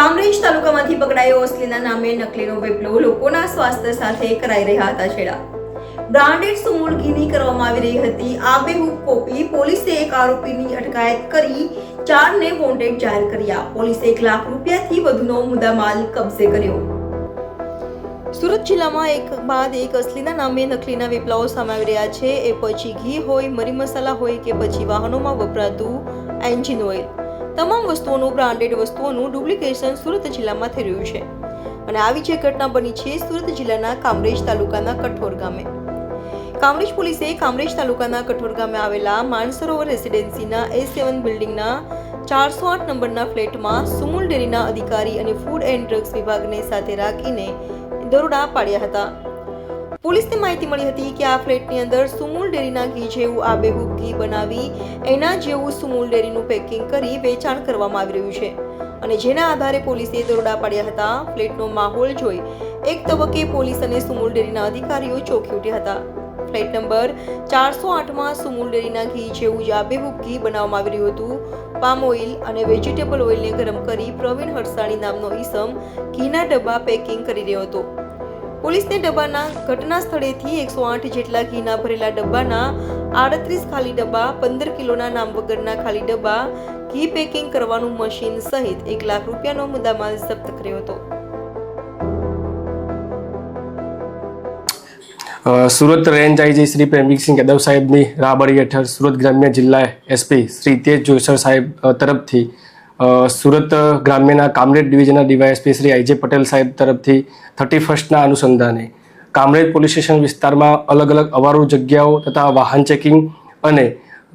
કામરેજ તાલુકામાંથી પકડાયો અસલીના નામે નકલીનો વેપલો લોકોના સ્વાસ્થ્ય સાથે કરાઈ રહ્યા હતા છેડા. બ્રાન્ડેડ સુમૂળ ઘીની કરવામાં આવી રહી હતી. આબેહૂબ કોપી પોલીસે એક આરોપીની અટકાયત કરી, ચારને વોન્ટેડ જાહેર કર્યા. પોલીસે એક લાખ રૂપિયાથી વધુનો મુદ્દામાલ કબજે કર્યો. સુરત જિલ્લામાં એક બાદ એક અસલીના નામે નકલીના વેપલાઓ સામે આવી રહ્યા છે. એ પછી ઘી હોય, મરી મસાલા હોય કે પછી વાહનોમાં વપરાતું એન્જિન ઓઇલ. તમામ વસ્તુઓનું બ્રાન્ડેડ વસ્તુઓનું ડુપ્લિકેશન સુરત જિલ્લામાં થઈ રહ્યું છે. અને આવી જે ઘટના બની છે, સુરત જિલ્લાના કામરેજ તાલુકાના કઠોર ગામે. કામરેજ પોલીસે કામરેજ તાલુકાના કઠોર ગામે આવેલા માનસરોવર રેસિડેન્સીના એ સેવન બિલ્ડિંગના ચારસો આઠ નંબરના ફ્લેટમાં સુમુલ ડેરીના અધિકારી અને ફૂડ એન્ડ ડ્રગ્સ વિભાગને સાથે રાખીને દરોડા પાડ્યા હતા. પોલીસને માહિતી મળી હતી કે આ ફ્લેટની અંદર સુમુલ ડેરીના ઘી જેવું આબેહૂબ ઘી બનાવી એના જેવું સુમૂલ ડેરીનું પેકિંગ કરી વેચાણ કરવામાં આવી રહ્યું છે. અને જેના આધારે પોલીસે દરોડા પાડ્યા હતા, ફ્લેટનો માહોલ જોઈ એક તબક્કે પોલીસ અને સુમૂલ ડેરીના અધિકારીઓ ચોંકી ઉઠ્યા હતા. ફ્લેટ નંબર ચારસો આઠમાં સુમૂલ ડેરીના ઘી જેવું જ આબેહૂબ ઘી બનાવવામાં આવી રહ્યું હતું. પામ ઓઇલ અને વેજીટેબલ ઓઇલને ગરમ કરી પ્રવીણ હરસાણી નામનો ઈસમ ઘીના ડબ્બા પેકિંગ કરી રહ્યો હતો. પોલીસને ડબ્બાના ઘટના સ્થળેથી એકસો આઠ જેટલા ઘીના ભરેલા ડબ્બાના આડત્રીસ ખાલી ડબ્બા, પંદર કિલોના નામ વગરના ખાલી ડબ્બા, ઘી પેકિંગ કરવાનું મશીન સહિત એક લાખ રૂપિયાનો મુદ્દામાલ જપ્ત કર્યો હતો. સુરત રેન્જ આઈજી શ્રી પ્રેમિકસિંહ યાદવ સાહેબની રાબડી હેઠળ સુરત ગ્રામ્ય જિલ્લા એસપી શ્રી તેજ જોઈસર સાહેબ તરફથી સુરત ગ્રામ્યના Kamrej ડિવિઝનના DYSP Shri I J Patel સાહેબ તરફથી થર્ટી ફર્સ્ટના અનુસંધાને કામરેજ પોલીસ સ્ટેશન વિસ્તારમાં અલગ અલગ અવારું જગ્યાઓ તથા વાહન ચેકિંગ અને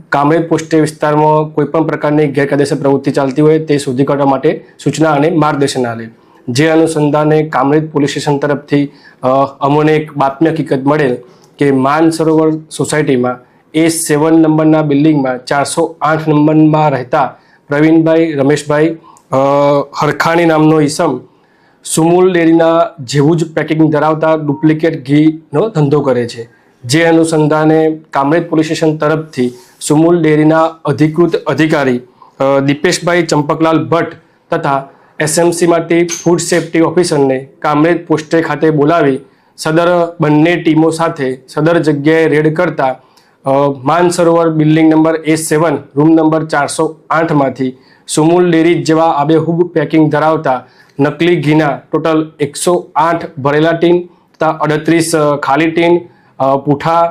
કામરેજ પોસ્ટે વિસ્તારમાં કોઈપણ પ્રકારની ગેરકાયદેસર પ્રવૃત્તિ ચાલતી હોય તે શોધી કાઢવા માટે સૂચના અને માર્ગદર્શન આલે. જે અનુસંધાને કામરેજ પોલીસ સ્ટેશન તરફથી અમોને એક બાતમી હકીકત મળેલ કે માન સરોવર સોસાયટીમાં એ સેવન નંબરના બિલ્ડિંગમાં ચારસો આઠ નંબરમાં રહેતા પ્રવીણભાઈ, રમેશભાઈ હરખાણી નામનો ઈસમ સુમુલ ડેરીના જેવું જ પેકિંગ ધરાવતા ડુપ્લિકેટ ઘીનો ધંધો કરે છે. જે અનુસંધાને કામરેજ પોલીસ સ્ટેશન તરફથી સુમુલ ડેરીના અધિકૃત અધિકારી દીપેશભાઈ ચંપકલાલ ભટ્ટ તથા એસએમસીમાંથી ફૂડ સેફ્ટી ઓફિસરને કામરેજ પોસ્ટે ખાતે બોલાવી સદર બંને ટીમો સાથે સદર જગ્યાએ રેડ કરતા Mansarovar building number A seven room number ચારસો આઠમાંથી સુમુલ ડેરી જેવા આબેહૂબ પેકિંગ ધરાવતા નકલી ઘીના ટોટલ એકસો આઠ ભરેલા ટીન તથા અડત્રીસ ખાલી ટીન પૂઠા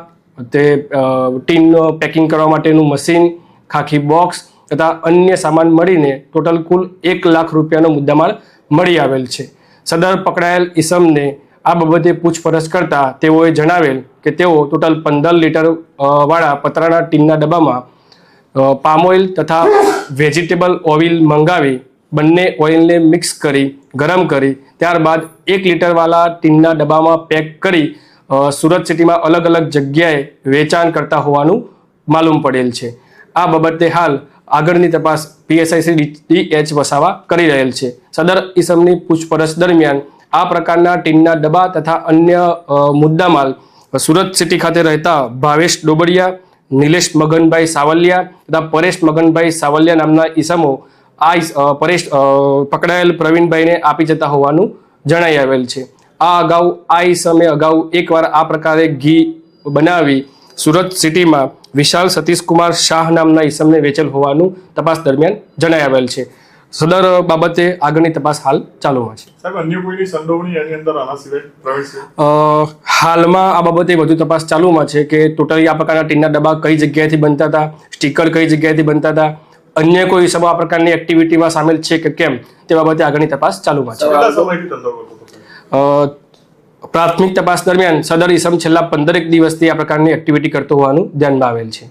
તે ટીનનું ટીન પેકિંગ કરવા માટેનું મશીન, ખાખી બોક્સ તથા અન્ય સામાન મળીને ટોટલ કુલ એક લાખ રૂપિયાનો મુદ્દામાલ મળી આવેલ છે. સદર પકડાયેલ ઈસમને આ બાબતે પૂછપરછ કરતા તેઓએ જણાવેલ કે તેઓ ટોટલ પંદર લીટર વાળા પતરાના ટીનના ડબ્બામાં પામ ઓઇલ તથા વેજીટેબલ ઓઇલ મંગાવી બંને ઓઇલને મિક્સ કરી, ગરમ કરી, ત્યારબાદ એક લીટરવાળા ટીનના ડબ્બામાં પેક કરી સુરત સિટીમાં અલગ અલગ જગ્યાએ વેચાણ કરતા હોવાનું માલુમ પડેલ છે. આ બાબતે હાલ આગળની તપાસ પીએસઆઈસી ડી એચ વસાવા કરી રહેલ છે. સદર ઇસમની પૂછપરછ દરમિયાન આ પ્રકારના ટીનના ડબ્બા તથા અન્ય મુદ્દામાલ સુરત સિટી ખાતે રહેતા ભાવેશ ડોબડિયા, નિલેશ મગનભાઈ સાવલિયા તથા પરેશ મગનભાઈ સાવલિયા નામના ઈસમો આ પરેશ પકડાયેલ પ્રવીણભાઈને આપી જતા હોવાનું જણાઈ આવેલ છે. આ અગાઉ, આ ઈસમે અગાઉ એકવાર આ પ્રકારે ઘી બનાવી સુરત સિટીમાં વિશાલ સતીશકુમાર શાહ નામના ઈસમને વેચેલ હોવાનું તપાસ દરમિયાન જણાઈ આવેલ છે. સદર બાબતે આગળની તપાસ હાલ ચાલુમાં છે. સાહેબ અન્ય કોઈની સંડોવણી એની અંદર આના સિવાય પ્રવેશ હાલમાં આ બાબતે વધુ તપાસ ચાલુમાં છે કે ટોટલી આ પ્રકારના ટીનના ડબ્બા કઈ જગ્યાએથી બનતા હતા સ્ટીકર કઈ જગ્યાએથી બનતા હતા અન્ય કોઈ સમ આ પ્રકારની એક્ટિવિટીમાં સામેલ છે કે કેમ તે બાબતે આગળની તપાસ ચાલુમાં છે. પ્રાથમિક તપાસ દરમિયાન સદર ઈસમ છેલ્લા પંદરેક દિવસથી આ પ્રકારની એક્ટિવિટી કરતો હોવાનું ધ્યાનમાં આવેલ છે.